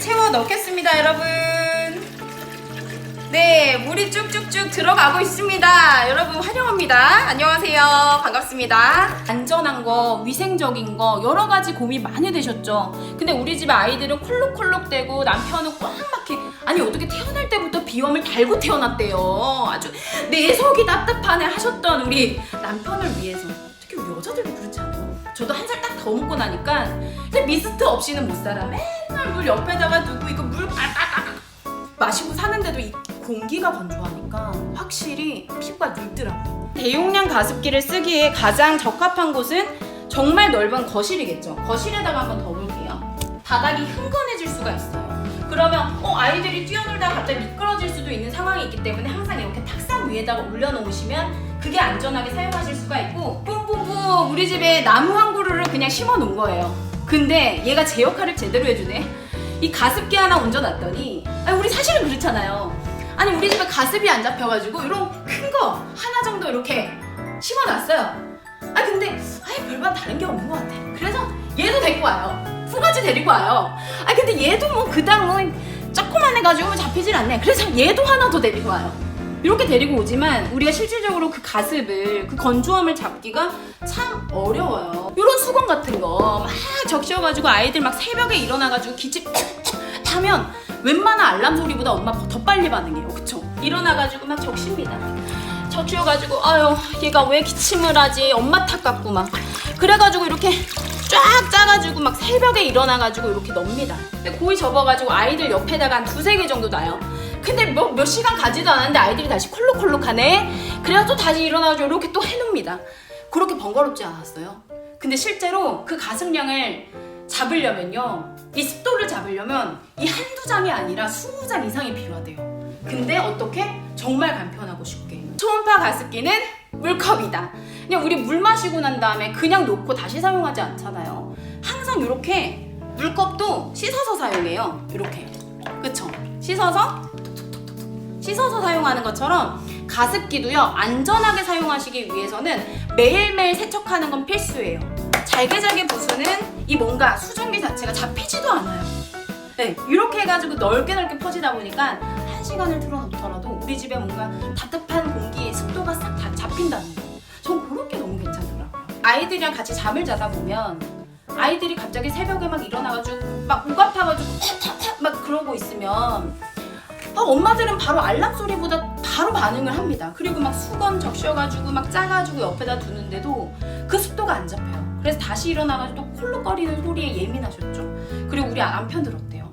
채워 넣겠습니다, 여러분. 네, 물이 쭉쭉쭉 들어가고 있습니다. 여러분 환영합니다. 안녕하세요. 반갑습니다. 안전한 거, 위생적인 거 여러 가지 고민 많이 되셨죠. 근데 우리 집 아이들은 콜록콜록대고 남편은 꽉 막히 아니 어떻게 태어날 때부터 비염을 달고 태어났대요. 아주 내 속이 답답하네 하셨던 우리 남편을 위해서 여자들도 그렇지 않아요? 저도 한 살 딱 더 먹고 나니까 근데 미스트 없이는 못 살아. 맨날 물 옆에다가 두고 이거 물 빠따따 마시고 사는데도 이 공기가 건조하니까 확실히 피부가 늙더라고요. 대용량 가습기를 쓰기에 가장 적합한 곳은 정말 넓은 거실이겠죠. 거실에다가 한번 더 볼게요. 바닥이 흥건해질 수가 있어요. 그러면 어, 아이들이 뛰어놀다가 갑자기 미끄러질 수도 있는 상황이 있기 때문에 항상 이렇게 탁상 위에다가 올려놓으시면 그게 안전하게 사용하실 수가 있고 뿜뿜뿜 우리 집에 나무 한 그루를 그냥 심어 놓은 거예요. 근데 얘가 제 역할을 제대로 해주네. 이 가습기 하나 얹어놨더니 아니 우리 사실은 그렇잖아요. 아니 우리 집에 가습이 안 잡혀가지고 이런 큰 거 하나 정도 이렇게 심어놨어요. 아 근데 아예 별반 다른 게 없는 것 같아. 그래서 얘도 데리고 와요. 푸가지 데리고 와요. 아 근데 얘도 뭐 그닥 뭐 조그만 해가지고 잡히질 않네. 그래서 얘도 하나 더 데리고 와요. 이렇게 데리고 오지만 우리가 실질적으로 그 가습을 그 건조함을 잡기가 참 어려워요. 이런 수건 같은 거 막 적셔가지고 아이들 막 새벽에 일어나가지고 기침 하면 웬만한 알람 소리보다 엄마 더 빨리 반응해요. 그쵸? 일어나가지고 막 적십니다. 적셔가지고 아유 얘가 왜 기침을 하지 엄마 탓 같고 막 그래가지고 이렇게 쫙 짜가지고 막 새벽에 일어나가지고 이렇게. 근데 고이 접어가지고 아이들 옆에다가 한 두세 개 정도 놔요. 근데 뭐, 몇 시간 가지도 않았는데 아이들이 다시 콜록콜록하네. 그래서 또 다시 일어나가지고 이렇게 또 해놓습니다. 그렇게 번거롭지 않았어요. 근데 실제로 그 가습량을 잡으려면요. 이 습도를 잡으려면 이 한두 장이 아니라 스무 장 이상이 필요하대요. 근데 어떻게? 정말 간편하고 쉽게. 초음파 가습기는 물컵이다. 그냥 우리 물 마시고 난 다음에 그냥 놓고 다시 사용하지 않잖아요. 항상 이렇게 물컵도 씻어서 사용해요. 이렇게. 그쵸? 씻어서 씻어서 사용하는 것처럼 가습기도요 안전하게 사용하시기 위해서는 매일매일 세척하는 건 필수예요. 잘게잘게 부수는 이 뭔가 수증기 자체가 잡히지도 않아요. 네, 이렇게 해가지고 넓게 넓게 퍼지다 보니까 한 시간을 틀어놓더라도 우리 집에 뭔가 답답한 공기, 습도가 싹 다 잡힌다는 거. 전 그런 게 너무 괜찮더라고요. 아이들이랑 같이 잠을 자다 보면 아이들이 갑자기 새벽에 막 일어나가지고 막 우가파가지고 탁탁탁 막 그러고 있으면 아, 엄마들은 바로 알람 소리보다 바로 반응을 합니다. 그리고 막 수건 적셔가지고 막 짜가지고 옆에다 두는데도 그 습도가 안 잡혀요. 그래서 다시 일어나가지고 또 콜록거리는 소리에 예민하셨죠. 그리고 우리 남편들 어때요?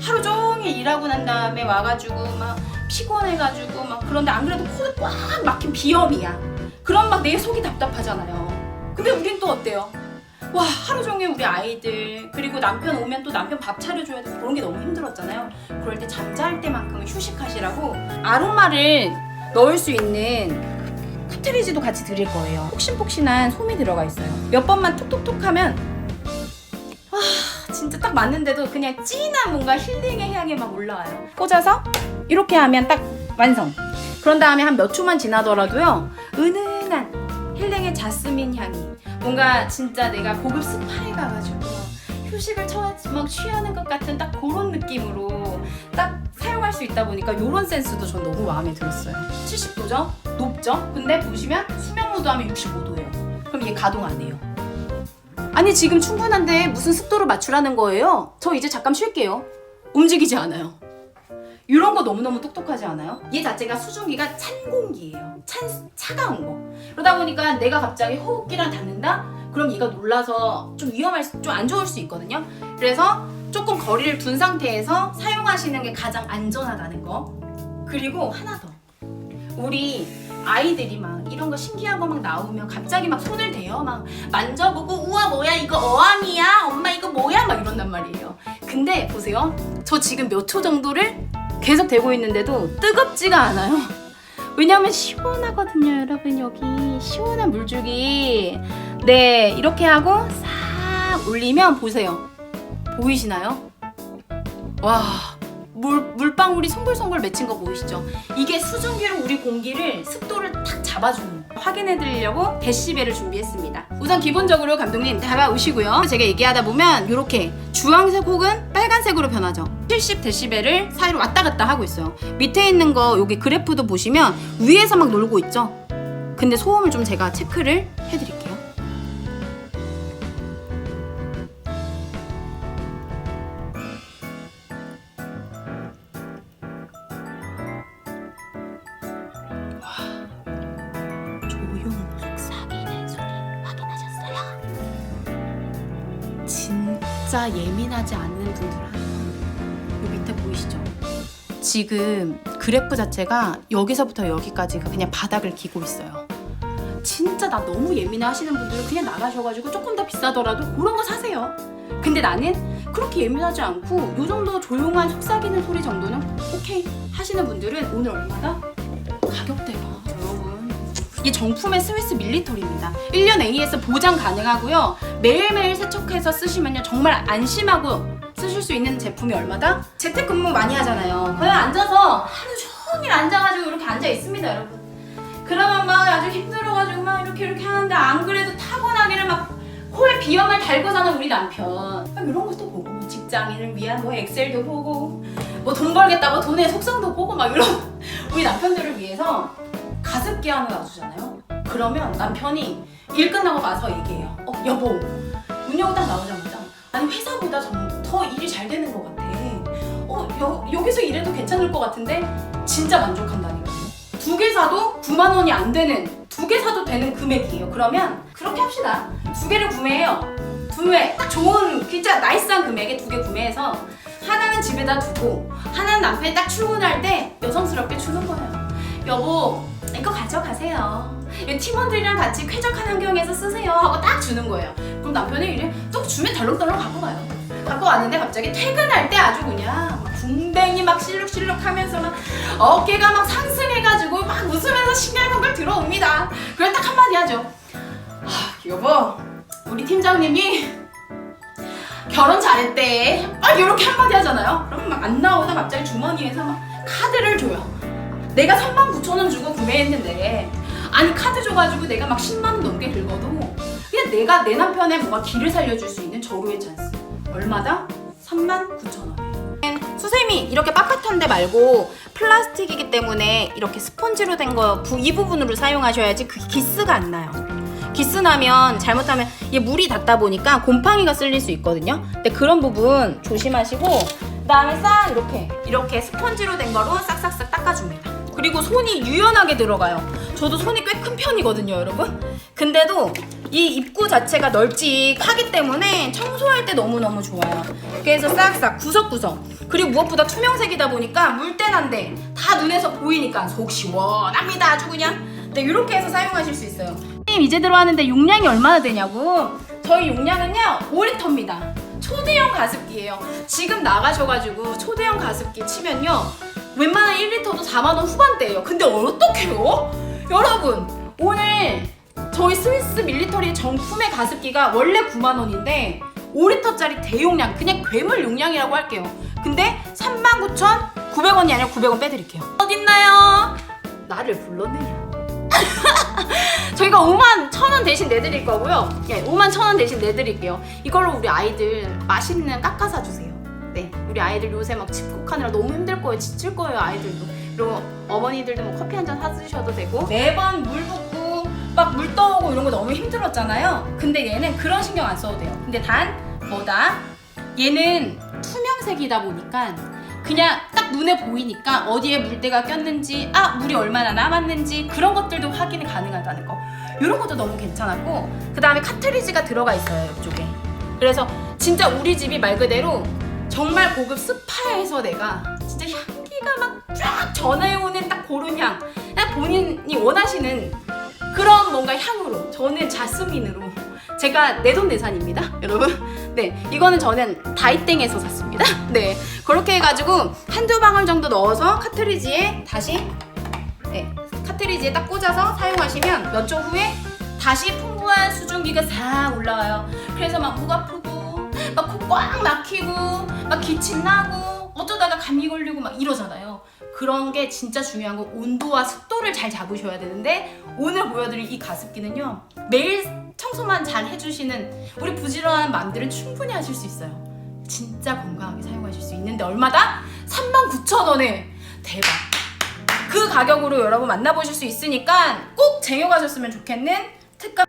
하루 종일 일하고 난 다음에 와가지고 막 피곤해가지고 막 그런데 안 그래도 코가 꽉 막힌 비염이야. 그럼 막 내 속이 답답하잖아요. 근데 우린 또 어때요? 와 하루 종일 우리 아이들 그리고 남편 오면 또 남편 밥 차려줘야 되고 그런 게 너무 힘들었잖아요. 그럴 때 잠잘 때만큼은 휴식하시라고 아로마를 넣을 수 있는 카트리지도 같이 드릴 거예요. 폭신폭신한 솜이 들어가 있어요. 몇 번만 톡톡톡 하면 와 진짜 딱 맞는데도 그냥 진한 뭔가 힐링의 향이 막 올라와요. 꽂아서 이렇게 하면 딱 완성. 그런 다음에 한 몇 초만 지나더라도요 은은한 힐링의 자스민 향이 뭔가 진짜 내가 고급 스파에 가가지고 휴식을 처, 막 취하는 것 같은 딱 그런 느낌으로 딱 사용할 수 있다 보니까 이런 센스도 전 너무 마음에 들었어요. 70도죠? 높죠? 근데 보시면 수면 모드 하면 65도예요. 그럼 얘 가동 안 해요. 아니 지금 충분한데 무슨 습도를 맞추라는 거예요? 저 이제 잠깐 쉴게요. 움직이지 않아요. 이런 거 너무너무 똑똑하지 않아요? 얘 자체가 수증기가 찬 공기예요. 찬 차가운 거. 그러다 보니까 내가 갑자기 호흡기랑 닿는다? 그럼 얘가 놀라서 좀 위험할 수, 좀 안 좋을 수 있거든요. 그래서 조금 거리를 둔 상태에서 사용하시는 게 가장 안전하다는 거. 그리고 하나 더. 우리 아이들이 막 이런 거 신기한 거 막 나오면 갑자기 막 손을 대요. 막 만져보고 우와 뭐야 이거 어항이야? 엄마 이거 뭐야? 막 이런단 말이에요. 근데 보세요. 저 지금 몇 초 정도를 계속 대고 있는데도 뜨겁지가 않아요. 왜냐면 시원하거든요, 여러분 여기 시원한 물줄기. 네, 이렇게 하고 싹 올리면 보세요. 보이시나요? 와, 물 물방울이 송글송글 맺힌 거 보이시죠? 이게 수증기로 우리 공기를 습도를 탁 잡아주는 거. 확인해 드리려고 데시벨을 준비했습니다. 우선 기본적으로 감독님 다가오시고요. 제가 얘기하다 보면 이렇게 주황색 혹은 빨간색으로 변하죠. 70 데시벨을 사이로 왔다 갔다 하고 있어요. 밑에 있는 거 여기 그래프도 보시면 위에서 막 놀고 있죠. 근데 소음을 좀 제가 체크를 해드릴게요. 진짜 예민하지 않는 분들은 요 밑에 보이시죠? 지금 그래프 자체가 여기서부터 여기까지가 그냥 바닥을 기고 있어요. 진짜 나 너무 예민해 하시는 분들은 그냥 나가셔가지고 조금 더 비싸더라도 그런 거 사세요. 근데 나는 그렇게 예민하지 않고 요 정도 조용한 속삭이는 소리 정도는 오케이 하시는 분들은 오늘 얼마다? 가격대가 이 정품의 스위스 밀리터리입니다. 1년 AS 보장 가능하고요. 매일매일 세척해서 쓰시면요. 정말 안심하고 쓰실 수 있는 제품이 얼마다? 재택근무 많이 하잖아요. 그냥 앉아서 하루 종일 앉아가지고 이렇게 앉아 있습니다 여러분. 그러면 막 아주 힘들어가지고 막 이렇게 이렇게 하는데 안 그래도 타고나기를 막 코에 비염을 달고 사는 우리 남편. 막 이런 것도 보고 뭐 직장인을 위한 뭐 엑셀도 보고 뭐 돈 벌겠다고 돈의 속성도 보고 막 이런 우리 남편들을 위해서 가습기 하나 놔주잖아요 그러면 남편이 일 끝나고 와서 얘기해요 어 여보 문 열고 딱 나오자마자 아니 회사보다 좀더 일이 잘 되는 것 같아 어 여, 여기서 일해도 괜찮을 것 같은데 진짜 만족한다니까요 두 개 사도 9만 원이 안 되는 두 개 사도 되는 금액이에요. 그러면 그렇게 합시다. 두 개를 구매해요. 구매 딱 좋은 진짜 나이스한 금액에 두 개 구매해서 하나는 집에다 두고 하나는 남편이 딱 출근할 때 여성스럽게 주는 거예요. 여보 이거 가져가세요. 이 팀원들이랑 같이 쾌적한 환경에서 쓰세요 하고 딱 주는 거예요. 그럼 남편이 이래 또 주면 덜렁덜렁 갖고 가요. 갖고 왔는데 갑자기 퇴근할 때 아주 그냥 막 궁뎅이 막 실룩실룩 하면서 막 어깨가 막 상승해가지고 막 웃으면서 싱글벙글 들어옵니다. 그럼 딱 한마디 하죠. 아, 여보, 우리 팀장님이 결혼 잘했대. 막 이렇게 한마디 하잖아요. 그럼 막 안 나오다 갑자기 주머니에서 막 카드를 줘요. 내가 3만 9천 원 주고 구매했는데 아니 카드 줘가지고 내가 막 10만 원 넘게 긁어도 그냥 내가 내 남편의 뭔가 길을 살려줄 수 있는 절호의 찬스. 얼마다? 3만 9천 원. 수세미 이렇게 빳빳한데 말고 플라스틱이기 때문에 이렇게 스펀지로 된 거 이 부분으로 사용하셔야지 그 기스가 안 나요. 기스 나면 잘못하면 이게 물이 닿다 보니까 곰팡이가 쓸릴 수 있거든요. 근데 그런 부분 조심하시고 그 다음에 싹 이렇게 이렇게 스펀지로 된 거로 싹싹싹 닦아줍니다. 그리고 손이 유연하게 들어가요. 저도 손이 꽤 큰 편이거든요, 여러분. 근데도 이 입구 자체가 널찍하기 때문에 청소할 때 너무너무 좋아요. 그래서 싹싹 구석구석. 그리고 무엇보다 투명색이다 보니까 물때난데 다 눈에서 보이니까 속 시원합니다. 아주 그냥. 네, 이렇게 해서 사용하실 수 있어요. 선생님 이제 들어왔는데 용량이 얼마나 되냐고? 저희 용량은요 5리터입니다. 초대형 가습기예요. 지금 나가셔가지고 초대형 가습기 치면요 웬만한 1리터도 4만 원 후반대예요. 근데 어떡해요? 여러분 오늘 저희 스위스 밀리터리 정품의 가습기가 원래 9만 원인데 5리터짜리 대용량 그냥 괴물 용량이라고 할게요. 근데 39,900원이 아니라 900원 빼드릴게요. 어딨나요? 나를 불렀느냐? 저희가 5만 천 원 대신 내드릴 거고요. 예, 5만 천 원 대신 내드릴게요. 이걸로 우리 아이들 맛있는 깎아 사주세요. 네, 우리 아이들 요새 막 집콕하느라 너무 힘들 거예요. 지칠 거예요, 아이들도. 그리고 어머니들도 뭐 커피 한 잔 사주셔도 되고. 매번 물 붓고 막 물 떠오고 이런 거 너무 힘들었잖아요. 근데 얘는 그런 신경 안 써도 돼요. 근데 단 뭐다? 얘는 투명색이다 보니까 그냥 딱 눈에 보이니까 어디에 물때가 꼈는지 아 물이 얼마나 남았는지 그런 것들도 확인이 가능하다는 거 이런 것도 너무 괜찮았고 그 다음에 카트리지가 들어가 있어요 이쪽에 그래서 진짜 우리 집이 말 그대로 정말 고급 스파에서 내가 진짜 향기가 막 쫙 전해오는 딱 그런 향. 딱 본인이 원하시는 그런 뭔가 향으로 저는 자스민으로 제가 내돈내산입니다 여러분. 네 이거는 저는 다이땡에서 샀습니다. 네 그렇게 해가지고 한두 방울 정도 넣어서 카트리지에 다시 네 카트리지에 딱 꽂아서 사용하시면 몇 초 후에 다시 풍부한 수증기가 싹 올라와요. 그래서 막 목 아프고 막 코 꽉 막히고 막 기침 나고 어쩌다가 감기 걸리고 막 이러잖아요. 그런 게 진짜 중요한 건 온도와 습도를 잘 잡으셔야 되는데 오늘 보여드릴 이 가습기는요 매일 청소만 잘 해주시는 우리 부지런한 맘들은 충분히 하실 수 있어요. 진짜 건강하게 사용하실 수 있는데 얼마다? 39,000원에. 대박. 그 가격으로 여러분 만나보실 수 있으니까 꼭 쟁여가셨으면 좋겠는 특가